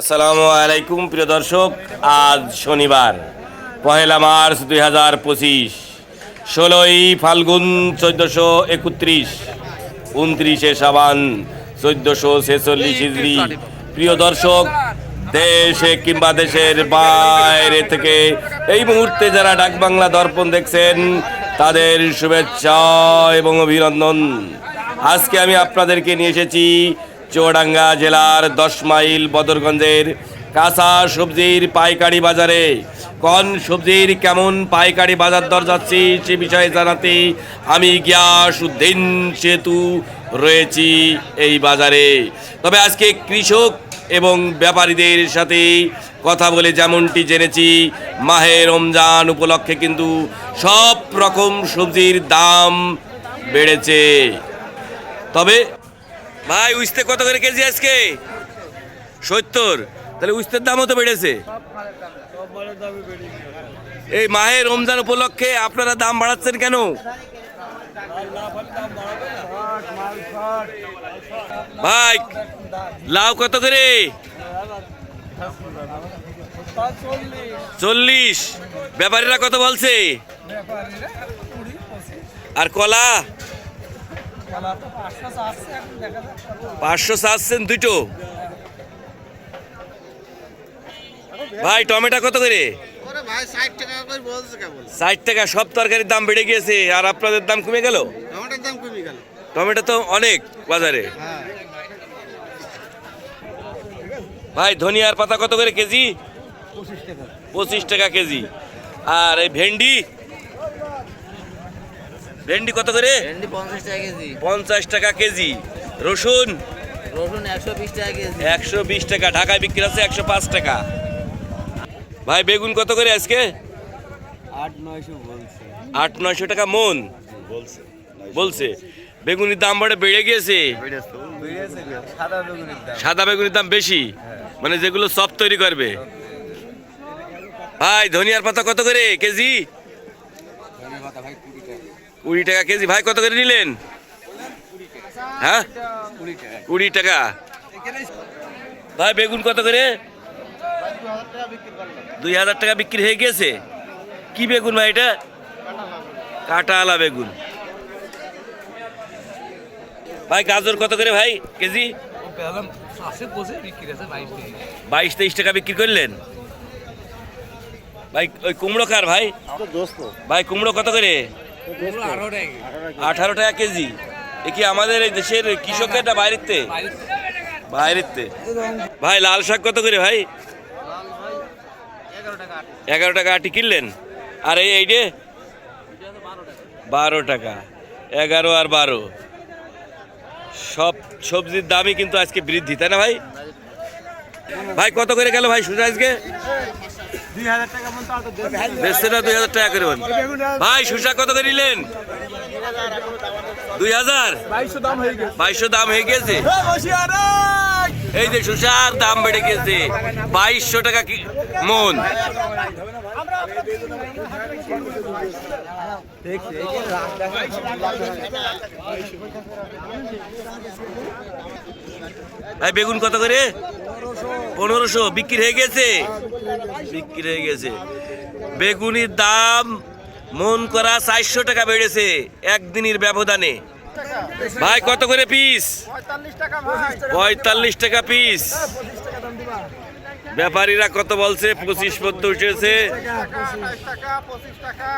আসসালামু আলাইকুম, প্রিয় দর্শক। আজ শনিবার, পহেলা মার্চ দুই হাজার পঁচিশ, ষোলোই ফাল্গুন চোদ্দোশো একত্রিশ, উনত্রিশে সাবান চোদ্দশো ছেচল্লিশ ইজরি প্রিয় দর্শক, দেশে কিংবা দেশের বাইরে থেকে এই মুহূর্তে যারা ডাকবাংলা দর্পণ দেখছেন, তাদের শুভেচ্ছা এবং অভিনন্দন। আজকে আমি আপনাদেরকে নিয়ে এসেছি চুয়াডাঙ্গা জেলার দশ মাইল বদরগঞ্জের কাঁচা সবজির পাইকারি বাজারে। কোন সবজির কেমন পাইকারি বাজার দর যাচ্ছি সে বিষয়ে জানাতে আমি গিয়াস উদ্দিন সেতু রয়েছি এই বাজারে। তবে আজকে কৃষক এবং ব্যাপারীদের সাথে কথা বলে যেমনটি জেনেছি, মাহে রমজান উপলক্ষে কিন্তু সব রকম সবজির দাম বেড়েছে। তবে ভাই, উস্তে কত করে কেজি আজকে? সত্তর। তাহলে উস্তের দামও তো বেড়েছে। এই মাহে রমজান উপলক্ষে আপনারা দাম বাড়াচ্ছেন কেন? ভাই, লাউ কত করে? চল্লিশ। ব্যাপারীরা কত বলছে? আর কলা? পাঁচশো চাচ্ছেন দুটো। ভাই টমেটো কত করে? ষাট টাকা সব তরকারির দাম বেড়ে গিয়েছে আর আপনাদের দাম কমে গেল? টমেটোর দাম কমে গেল। টমেটো তো অনেক বাজারে। হ্যাঁ। ভাই ধনিয়ার পাতা কত করে কেজি? পঁচিশ টাকা কেজি। আর এই ভেন্ডি? ভেন্ডি কত করে? ভেন্ডি পঞ্চাশ টাকা কেজি। পঞ্চাশ টাকা কেজি। রসুন? রসুন একশো বিশ টাকা কেজি। একশো বিশ টাকা। ঢাকায় বিক্রি আছে একশো পাঁচ টাকা। ভাই বেগুন কত করে আজকে? আট নয়শো বলছে। আট নয়শো টাকা মন। বলছে বেগুনির দাম বড় বেড়ে গিয়েছে। সাদা বেগুনের দাম। সাদা বেগুনির দাম বেশি। মানে যেগুলো সব তৈরি করবে। ভাই ধনিয়ার পাতা কত করে? কেজি? কুড়ি টাকা কেজি। ভাই কত করে নিলেন? হ্যাঁ? কুড়ি টাকা। ভাই বেগুন কত করে? দুই হাজার টাকা বিক্রি হয়ে গেছে। কি বেগুন ভাই এটা? কাটা আলা বেগুন। ভাই গাজর কত করে ভাই কেজি? বাইশ তেইশ টাকা বিক্রি করলেন। ভাই ওই কুমড়ো কার ভাই? দোস্ত। ভাই কুমড়ো কত করে? আঠারো টাকা কেজি। এ কি আমাদের এই দেশের কৃষকের না বাইরেতে বাইরেতে ভাই, লাল শাক কত করে ভাই? এগারো টাকা আট কিনলেন? আর এই এইটে বারো টাকা। এগারো আর বারো। সব সবজির দামই কিন্তু আজকে বৃদ্ধি, তাই না ভাই? ভাই, কত করে গেল ভাই সুজা আজকে? দুই হাজার টাকা তো বেচছে না দুই হাজার টাকা করে ভাই সুসা কত করে নিলেন? দুই হাজার? বাইশশো দাম হয়ে গেছে। এই যে সুসার দাম বেড়ে গেছে। বাইশশো টাকা কি- মন? ভাই বেগুন কত করে? পনেরোশো। বিক্রি হয়ে গেছে? বিক্রি হয়ে গেছে। বেগুনির দাম মন করা চারশো টাকা বেড়েছে একদিনের ব্যবধানে। ভাই কত করে পিস পঁয়তাল্লিশ টাকা পিস ব্যাপারীরা কত বলছে? পঁচিশ পর্যন্ত উঠেছে। টাকা